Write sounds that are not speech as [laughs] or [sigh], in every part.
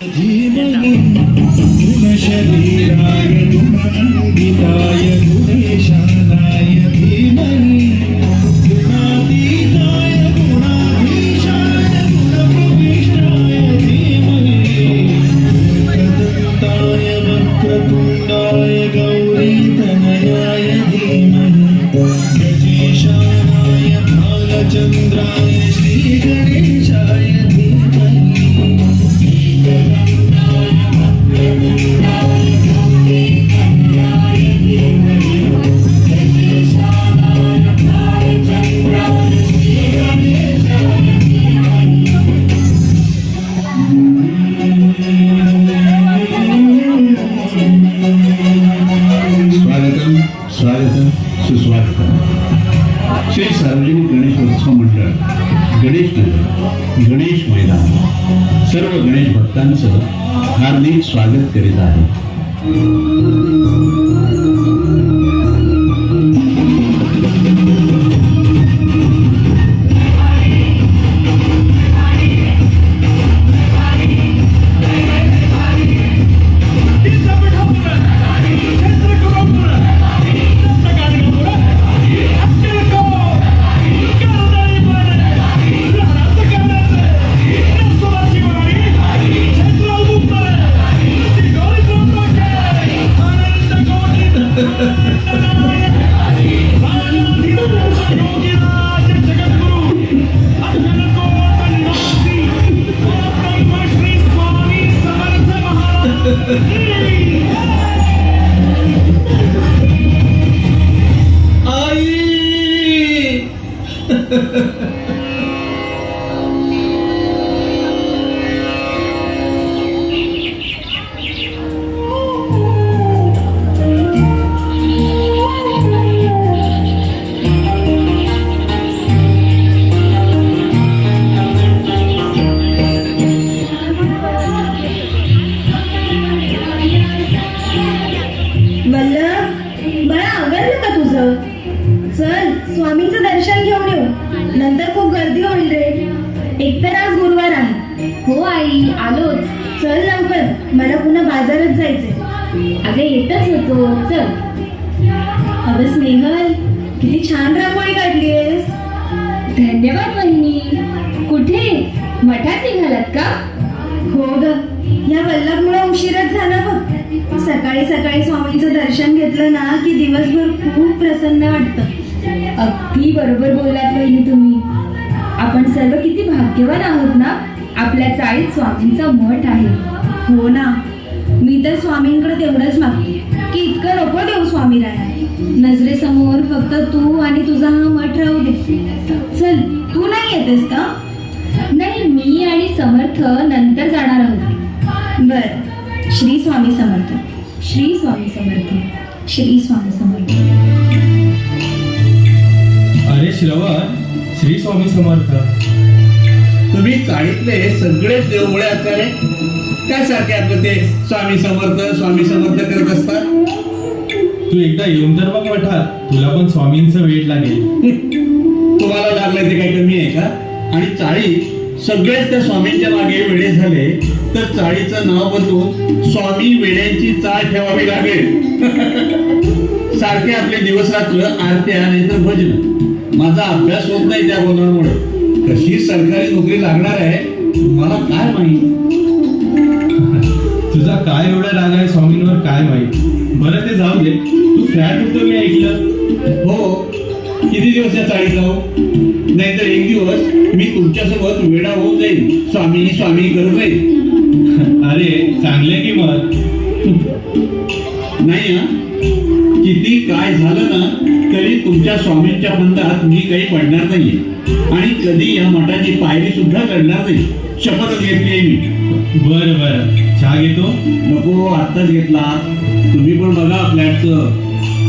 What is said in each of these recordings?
జీవము శరీరాయ గుణాయ గుణేశ सर्व गणेश भक्तांचं हार्दिक स्वागत करीत आहे. येतच होतो. चल. अगं स्नेहल किती छान रांगोळी काढलीस धन्यवाद वहिनी. कुठे? मठात निघालात का? हो ग. या वल्लभमुळे उशीरच झाला बघ. सकाळी सकाळी स्वामींचं दर्शन घेतलं ना की दिवसभर खूप प्रसन्न वाटतं. अगदी बरोबर बोललात वहिनी तुम्ही. आपण सर्व किती भाग्यवान आहोत ना? आपल्या चाळीत स्वामींचा मठ आहे. हो ना. मी तर स्वामींकडे तेवढंच मागते. की इतकं नको देऊ स्वामी राया नजरेसमोर फक्त तू आणि तुझा हा मठ राहू दे. चल तू नाही येतेस का? नाही मी आणि समर्थ नंतर जाणार आहोत. बर. श्री स्वामी समर्थ. श्री स्वामी समर्थ. श्री स्वामी समर्थ. अरे श्रवण श्री स्वामी समर्थ. तुम्ही चाळीतले सगळेच देवमुळे असणारे काय सारखे आपलं ते स्वामी समर्थ स्वामी समर्थ करत असतात. तू एकदा येऊन तर बघ मठात तुला पण स्वामींचं वेळ लागेल. तुम्हाला लागलं ते काही कमी आहे का? आणि चाळी सगळेच त्या स्वामींच्या मागे वेळे झाले तर चाळीचं नाव बदलून स्वामी वेड्यांची चाळ ठेवावी लागेल. [laughs] सारखे आपले दिवस रात्र आरत्या नाही तर भजन. माझा अभ्यास होत नाही त्या बोलण्यामुळे कशी सरकारी नोकरी लागणार आहे. मला काय माहीत? [laughs] तुझा काय एवढा राग आहे स्वामींवर काय माहीत? बरं ते जाऊ दे. तू फ्लॅट होतो मी ऐकलं. हो. किती दिवस या चाळीत राहू? नाहीतर एक दिवस मी तुमच्यासोबत वेडा होऊन जाईल स्वामी स्वामी करत राहील [laughs] अरे चांगले की मग? [laughs] नाही हा. किती काय झालं ना तरी तुमच्या स्वामींच्या बंधात मी काही पडणार नाहीये. आणि कधी या मठाची पायरी सुद्धा चढणार नाही. शपथ घेतली मी. बरं बरं. चहा घेतो? नको आत्ताच घेतला. तुम्ही पण बघा फ्लॅटचं.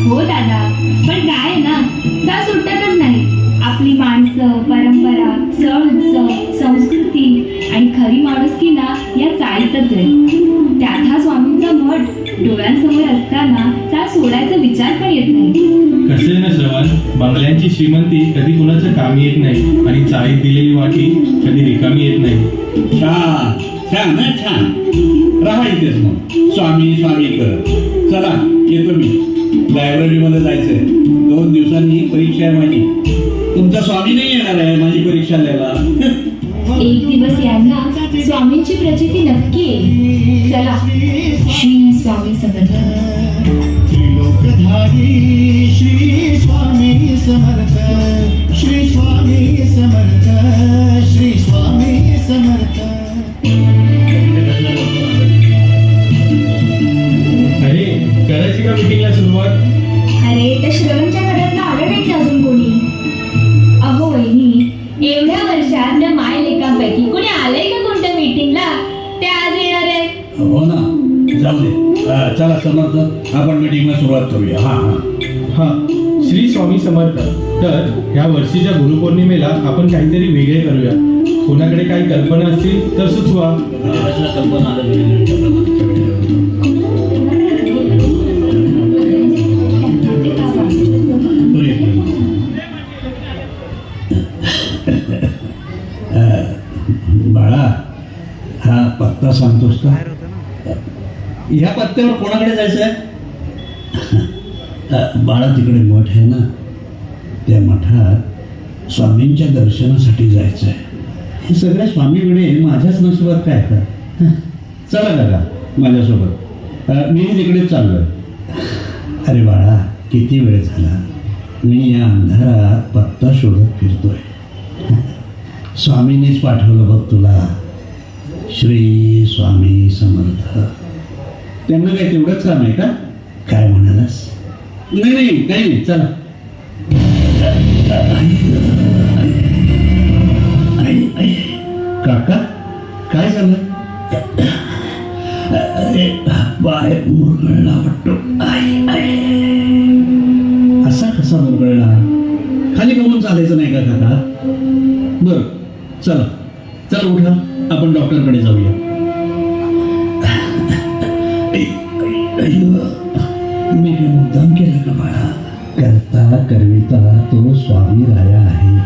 हो दादा. पण काय आहे ना जा सुटतच नाही. आपली माणसं परंपरा सण उत्सव संस्कृती आणि खरी माणुसकी ना या चाळीतच आहे त्यात हा स्वामींचा मठ डोळ्यांसमोर असताना चा सोडायचा विचार पण येत नाही? कसे ना श्रवण बंगल्यांची श्रीमंती कधी कुणाच्या कामी येत नाही आणि चाळीत दिलेली वाटी कधी रिकामी येत नाही. छान छान छान राहा इथेच मग. स्वामी स्वामी कर चला येतो मी. लायब्ररीमध्ये जायचंय. दोन दिवसांनी परीक्षा आहे माझी. तुमचा स्वामी नाही येणार आहे माझी परीक्षा द्यायला. एक दिवस यांना स्वामींची प्रचिती नक्की चला. श्री स्वामी समर्थ. हरी श्री स्वामी समर्थ। अं, चला समर्थ. आपण मीटिंगला सुरुवात करूया. हा हा. हा. श्री स्वामी समर्थ. तर ह्या वर्षीच्या गुरुपौर्णिमेला आपण काहीतरी वेगळे करूया. कोणाकडे काही कल्पना असतील तर सुचवा. बाळा हा पत्ता सांगतोस का? ह्या पत्त्यावर कोणाकडे जायचं आहे? बाळा तिकडे मठ आहे ना त्या मठात स्वामींच्या दर्शनासाठी जायचं आहे हे सगळ्या स्वामी वेळे माझ्याच नशिबात काय का चला दादा माझ्यासोबत. अ, मीही तिकडेच चाललोय. अरे बाळा किती वेळ झाला? मी या अंधारात पत्ता शोधत फिरतोय. स्वामींनीच पाठवलं बघ तुला. श्री स्वामी समर्थ. त्यांना काय तेवढंच काम आहे का? काय म्हणालास? नाही नाही काही नाही चला. काका काय झालं? अरे बाहेर मुरगळला वाटतो. असा कसा मुरगळला? खाली बघून चालायचं नाही का काका? बर चला. चला उठा. आपण डॉक्टरकडे जाऊया. मी मुद्दाम केलं का बाळा? करता करविता तो स्वामी राया आहे.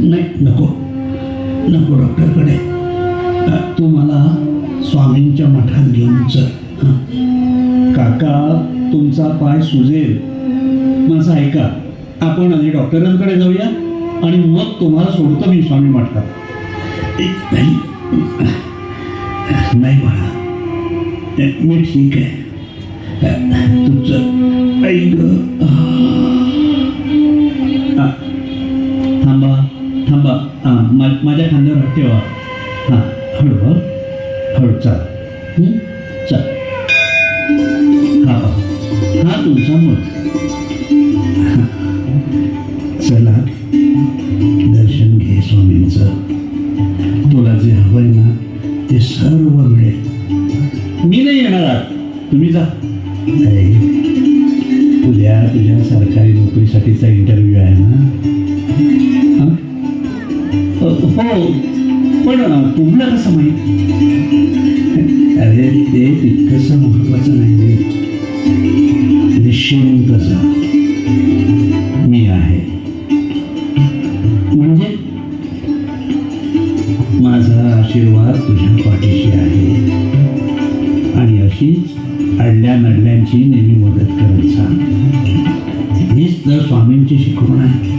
नाही नको. नको डॉक्टरकडे. तू मला स्वामींच्या मठात घेऊन चल. काका तुमचा पाय सुजेल. माझं ऐका आपण आधी डॉक्टरांकडे जाऊया आणि मग तुम्हाला सोडतो मी स्वामी मठात. नाही. नाही बाळा. मी ठीक आहे. तुमचं ऐक थांबा. थांबा हां माझ्या खांद्यावर ठेवा. हां हळू हळू हळू अरे, उद्या तुझ्या सरकारी नोकरीसाठीचा इंटरव्ह्यू आहे ना? हं? पण तुम्हाला कसं माहीत? अरे ते तितकंसं महत्वाचं नाही निश्चिंत तर स्वामींची शिकवण आहे.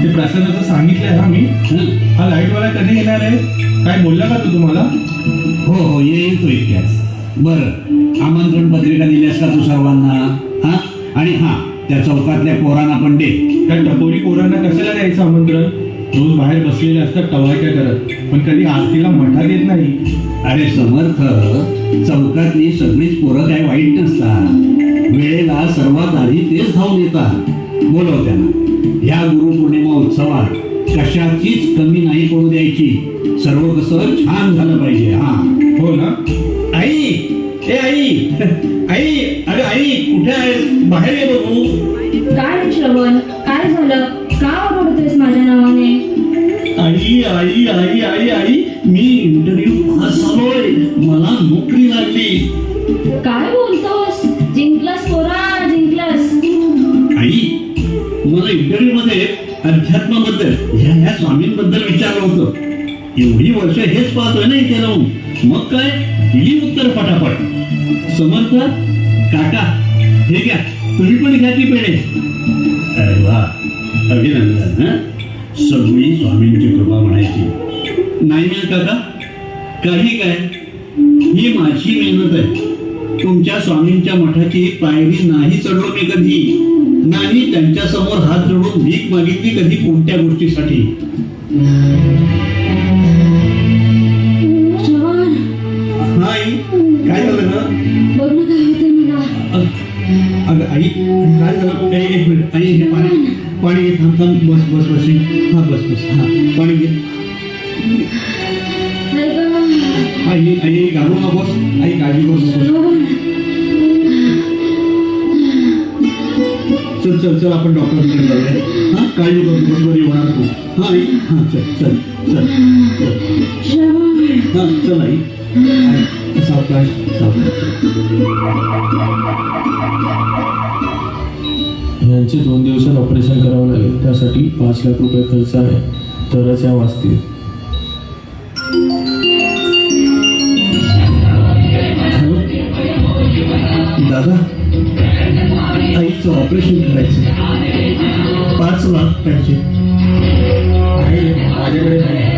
ते प्रसादाचं सांगितलंय हा मी हं? लाईटवाला कधी येणार आहे? काय बोलला का तू तुम्हाला? हो हो ये येतो इतक्यात बरं. टपोरी पोरांना कशाला द्यायचं आमंत्रण? रोज बाहेर बसलेले असतात टवाळक्या करत? पण कधी आरतीला मठात येत नाही. अरे समर्थ चौकातली सगळीच पोरं काय वाईट नसतात. वेळेला सर्वात आधी तेच धावून येतात. बोलव त्यांना. ह्या गुरुपौर्णिमा उत्सवात कशाचीच कमी नाही पडू द्यायची. सर्व कसं छान झालं पाहिजे हा. हो ना? आई ए आई [laughs] आई अरे आई कुठे आहे बाहेर ये बघू. काय श्रवण? काय झालं? का ओरडतेस माझ्या नावाने? आई आई आई आई आई मी इंटरव्ह्यू पास झालोय मला नोकरी लागली. काय बोलतोस? जिंकलास पोरा जिंकलास. आई मला इंटरव्ह्यू मध्ये अध्यात्माबद्दल ह्या ह्या स्वामींबद्दल विचारलं होतं. एवढी वर्ष हेच पाहतोय ना इथे राहून. मग काय? दिली उत्तर पटापट. समर्थ काका हे घ्या. तुम्ही पण घ्या की वा अभिनंदन? सगळी स्वामींची कृपा म्हणायची नाही ना काका काही काय ही माझी मेहनत आहे तुमच्या स्वामींच्या मठाची पायरी नाही चढलो मी कधी? नाही त्यांच्यासमोर हात जोडून भीक मागितली कधी कोणत्या गोष्टीसाठी? काय झालं ना अग- आई काय झालं? एक मिनिट आई हे पाणी घे थांब थांब बस बस बस हा बस बस. हा पाणी घे. आई आई घालू नकोस आई काळजी करू श्रवण. चल चल चल आपण डॉक्टरकडे जाऊया. हा काळजी करू नकोस बरी होणार तू. हा आई. हा चल चल चल. हा चल आई. आई, सावकाश सावकाश. यांचे दोन दिवसात ऑपरेशन करावं लागेल. त्यासाठी पाच लाख रुपये खर्च आहे. तरच या वाचतील. दादा आईचं ऑपरेशन करायचं. पाच लाख पाहिजे. नाही माझ्याकडे नाही.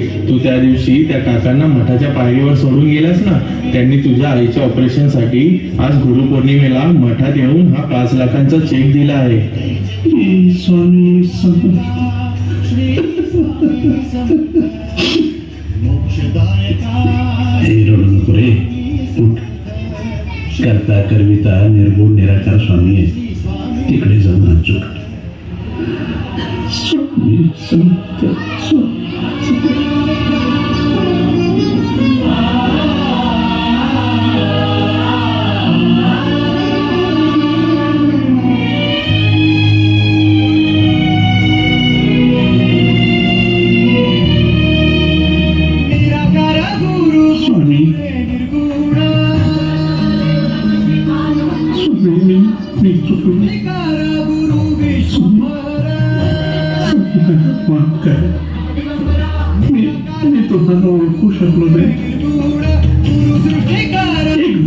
चेक तू त्या दिवशी त्या काकांना मठाच्या पायरीवर सोडून गेलास ना? त्यांनी तुझ्या आईच्या ऑपरेशनसाठी आज गुरुपौर्णिमेला मठात येऊन हा पाच लाखांचा चेक दिला आहे. स्वामी करता करविता निर्गुण निराकार स्वामी आहे तिकडे जाऊन समर्थ स्वामी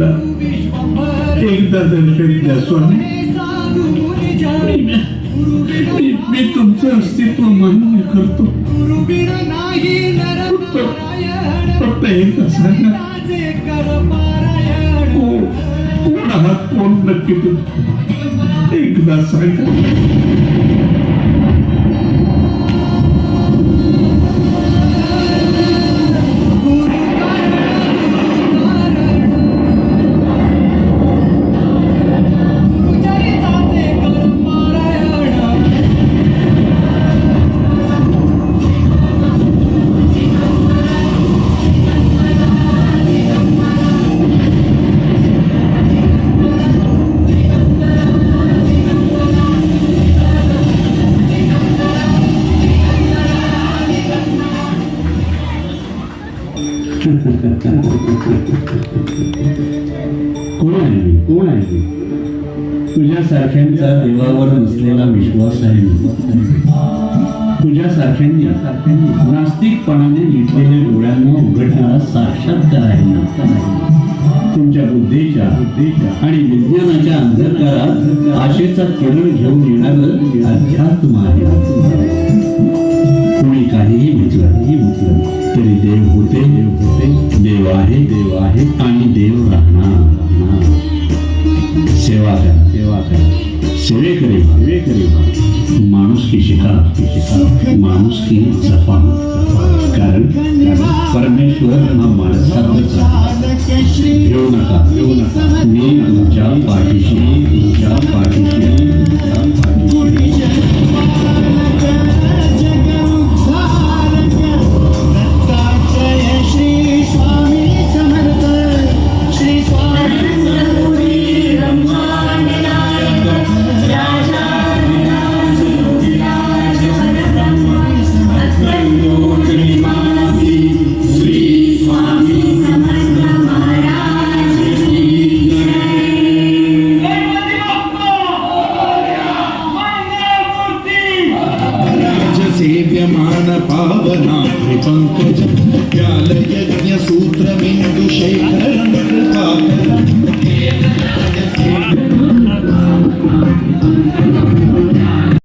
एकदा. विश्वभर एकदा दर्शन द्या स्वामी. मी- मी तुमचं अस्तित्व मान्य करतो. फक्त एकदा सांगा. कोण कोण आहात कोण नक्की तुम्ही? एकदा सांगा. कोण आहे तुझ्यासारख्यांचा देवावर नसलेला विश्वास आहे मी तुझ्यासारख्यांनी नास्तिकपणाने लिहिलेल्या डोळ्यांना उघडणारा साक्षात्कार आहे ना तुमच्या बुद्धीच्या आणि विज्ञानाच्या अंधकारात आशेचा किरण घेऊन येणारं अध्यात्म आहे. कोणी काहीही म्हटलं काहीही म्हटलं तरी देव होते देव होते. देव आहे देव आहे आणि देव राहणार. सेवा करा सेवा करा माणूस की शिका शिका माणूस की जपा कारण परमेश्वर हा माणसाचा घेऊ नका घेऊ नका. मी तुमच्या पाठीशी तुमच्या पाठीशी